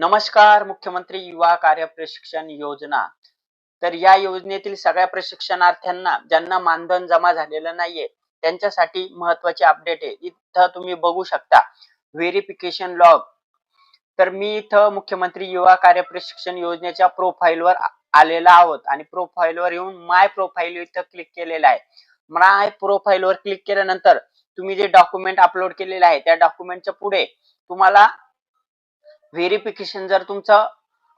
नमस्कार मुख्यमंत्री युवा कार्य प्रशिक्षण योजना. तर या योजनेतील सगळ्या प्रशिक्षणार्थ्यांना ज्यांना मानधन जमा झालेलं नाहीये त्यांच्यासाठी महत्वाची अपडेट आहे. इथं तुम्ही बघू शकता व्हेरिफिकेशन लॉग तर मी इथं मुख्यमंत्री युवा कार्य प्रशिक्षण योजनेच्या प्रोफाईलवर आलेला आहोत आणि प्रोफाईलवर येऊन माय प्रोफाईल इथं क्लिक केलेलं आहे. माय प्रोफाईलवर क्लिक केल्यानंतर तुम्ही जे डॉक्युमेंट अपलोड केलेले आहे त्या डॉक्युमेंटच्या पुढे तुम्हाला व्हेरिफिकेशन जर तुमचं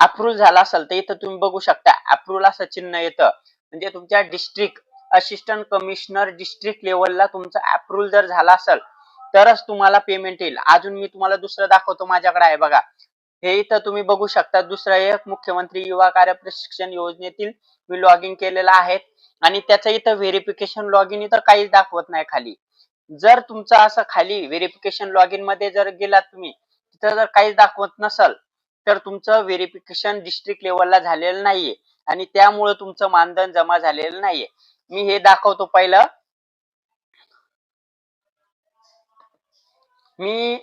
अप्रूव्ह झालं असेल तर इथं तुम्ही बघू शकता अप्रूव्ह असं चिन्ह येतं. म्हणजे तुमच्या डिस्ट्रिक्ट असिस्टंट कमिशनर डिस्ट्रिक्ट लेवलला तुमचं अप्रूव्ह जर झाला असेल तरच तुम्हाला पेमेंट येईल. अजून मी तुम्हाला दुसरं दाखवतो माझ्याकडे आहे बघा. हे इथं तुम्ही बघू शकता दुसरं एक मुख्यमंत्री युवा कार्य प्रशिक्षण योजनेतील मी लॉग इन केलेलं आहे. आणि त्याचं इथं व्हेरिफिकेशन लॉग इन इथं काहीच दाखवत नाही खाली. जर तुमचं असं खाली व्हेरिफिकेशन लॉग इनमध्ये जर गेलात तुम्ही तिथं जर काहीच दाखवत नसल तर तुमचं व्हेरिफिकेशन डिस्ट्रिक्ट लेवलला झालेलं नाहीये. आणि त्यामुळे तुमचं मानधन जमा झालेलं नाहीये. मी हे दाखवतो पहिलं. मी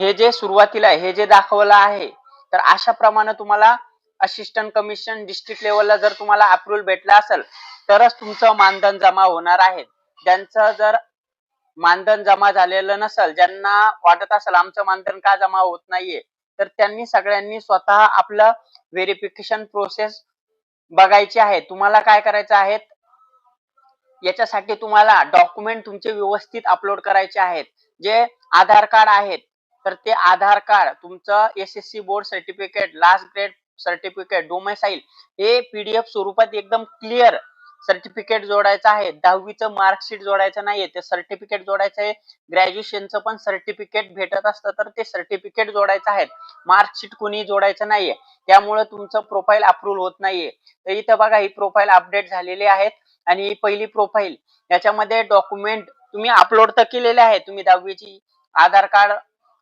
हे जे सुरुवातीला हे जे दाखवलं आहे तर अशा प्रमाणे तुम्हाला असिस्टंट कमिशन डिस्ट्रिक्ट लेवलला जर तुम्हाला अप्रुव्हल भेटला असेल तरच तुमचं मानधन जमा होणार आहे. ज्यांचं जर मानधन जमा झालेलं नसेल ज्यांना वाटत असेल आमचं मानधन का जमा होत नाहीये तर त्यांनी सगळ्यांनी स्वतः आपलं व्हेरिफिकेशन प्रोसेस बघायची आहे. तुम्हाला काय करायचं आहे? याच्यासाठी तुम्हाला डॉक्युमेंट तुमचे व्यवस्थित अपलोड करायचे आहेत. जे आधार कार्ड आहेत तर ते आधार कार्ड तुमचं S S C board certificate last grade certificate domicile हे पीडीएफ स्वरूपात एकदम क्लिअर सर्टिफिकेट जोडायचं आहे. दहावीचं मार्कशीट जोडायचं नाहीये. ते सर्टिफिकेट जोडायचं आहे. ग्रॅज्युएशनचं पण सर्टिफिकेट भेटत असतं तर ते सर्टिफिकेट जोडायचं आहे. मार्कशीट कुणी जोडायचं नाहीये. त्यामुळे तुमचं प्रोफाईल अप्रूव्ह होत नाहीये. तर इथं बघा ही प्रोफाईल अपडेट झालेली आहेत आणि ही पहिली प्रोफाईल. याच्यामध्ये डॉक्युमेंट तुम्ही अपलोड तर केलेले आहे. तुम्ही दहावीची आधार कार्ड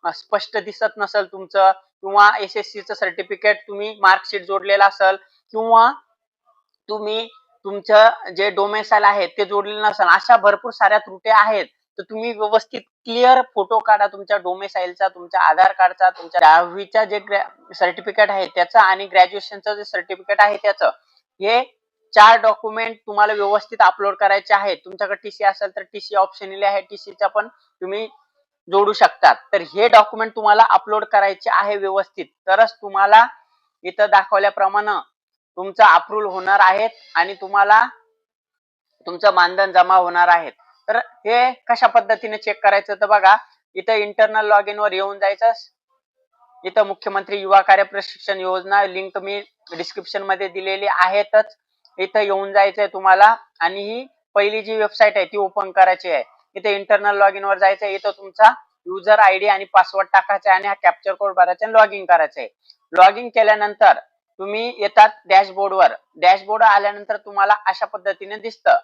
स्पष्ट दिसत नसेल तुमचं किंवा एस एस च सर्टिफिकेट तुम्ही मार्कशीट जोडलेलं असेल किंवा तुम्ही तुमचं जे डोमेसाईल आहे ते जोडलेलं नसेल अशा भरपूर साऱ्या त्रुट्या आहेत. तर तुम्ही व्यवस्थित क्लिअर फोटो काढा तुमच्या डोमेसाईलचा तुमच्या आधार कार्डचा तुमच्या दहावीचा जे सर्टिफिकेट आहे त्याचं आणि ग्रॅज्युएशनचं जे सर्टिफिकेट आहे त्याचं. हे चार डॉक्युमेंट तुम्हाला व्यवस्थित अपलोड करायचे आहेत. तुमच्याकडे टीसी असेल तर टीसी ऑप्शन आहे. टीसीचा पण तुम्ही जोडू शकतात. तर हे डॉक्युमेंट तुम्हाला अपलोड करायचे आहे व्यवस्थित. तरच तुम्हाला इथं दाखवल्याप्रमाणे तुमचं अप्रूव्ह होणार आहेत आणि तुम्हाला तुमचं मानधन जमा होणार आहेत. तर हे कशा पद्धतीने चेक करायचं तर बघा. इथं इंटरनल लॉग इन वर येऊन जायचं. इथं मुख्यमंत्री युवा कार्य प्रशिक्षण योजना लिंक मी डिस्क्रिप्शनमध्ये दिलेली आहेतच. इथं येऊन जायचंय तुम्हाला. आणि ही पहिली जी वेबसाईट आहे ती ओपन करायची आहे. इथे इंटरनल लॉग इन वर जायचं इथं तुमचा युजर आयडी आणि पासवर्ड टाकायचा आहे आणि हा कॅप्चर कोड भरायचा आणि लॉग इन करायचं आहे. लॉग इन केल्यानंतर तुम्ही येतात डॅशबोर्ड वर. डॅशबोर्ड आल्यानंतर तुम्हाला अशा पद्धतीने दिसतं.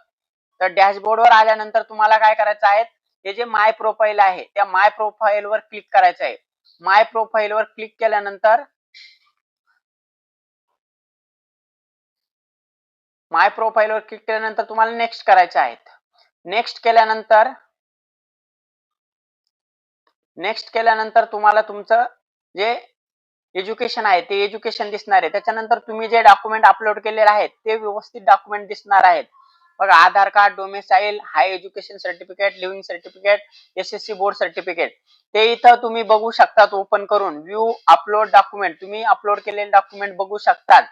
तर डॅशबोर्ड वर आल्यानंतर तुम्हाला काय करायचं आहे? हे जे माय प्रोफाईल आहे त्या माय प्रोफाईल वर क्लिक करायचं आहे. माय प्रोफाईल वर क्लिक केल्यानंतर माय प्रोफाईल वर क्लिक केल्यानंतर तुम्हाला नेक्स्ट करायचे आहेत नेक्स्ट केल्यानंतर नेक्स्ट केल्यानंतर तुम्हाला तुमचं जे एज्युकेशन आहे ते एज्युकेशन दिसणार आहे. त्याच्यानंतर तुम्ही जे डॉक्युमेंट अपलोड केलेले आहेत ते व्यवस्थित डॉक्युमेंट दिसणार आहेत. बघा Aadhaar card domicile high education certificate living certificate S S C board certificate ते इथं तुम्ही बघू शकतात ओपन करून. व्ह्यू अपलोड डॉक्युमेंट तुम्ही अपलोड केलेले डॉक्युमेंट बघू शकतात.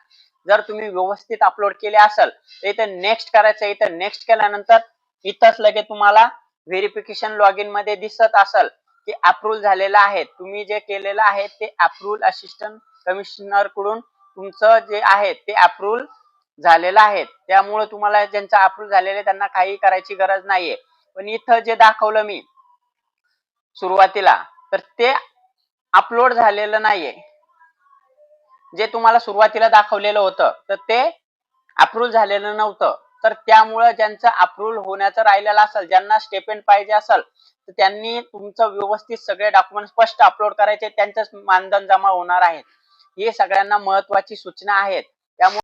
जर तुम्ही व्यवस्थित अपलोड केले असेल तर इथं नेक्स्ट करायचं इथं नेक्स्ट केल्यानंतर इथंच लगेच तुम्हाला व्हेरिफिकेशन लॉग इनमध्ये दिसत असेल. ते अप्रूव्ह झालेलं आहे. तुम्ही जे केलेलं आहे ते अप्रूव्ह असिस्टंट कमिशनरकडून तुमचं जे आहे ते अप्रूव्ह झालेलं आहे. त्यामुळे तुम्हाला ज्यांचं अप्रूव्ह झालेलं त्यांना काही करायची गरज नाहीये. पण इथं जे दाखवलं मी सुरुवातीला तर ते अपलोड झालेलं नाहीये. जे तुम्हाला सुरुवातीला दाखवलेलं होतं तर ते अप्रूव्ह झालेलं नव्हतं. तर त्यामुळं ज्यांचं अप्रूव्हल होण्याचं राहिलेलं असेल ज्यांना स्टेपेंट पाहिजे असेल तर त्यांनी तुमचं व्यवस्थित सगळे डॉक्युमेंट स्पष्ट अपलोड करायचे त्यांचंच मानधन जमा होणार आहे. हे सगळ्यांना महत्वाची सूचना आहेत. त्यामुळे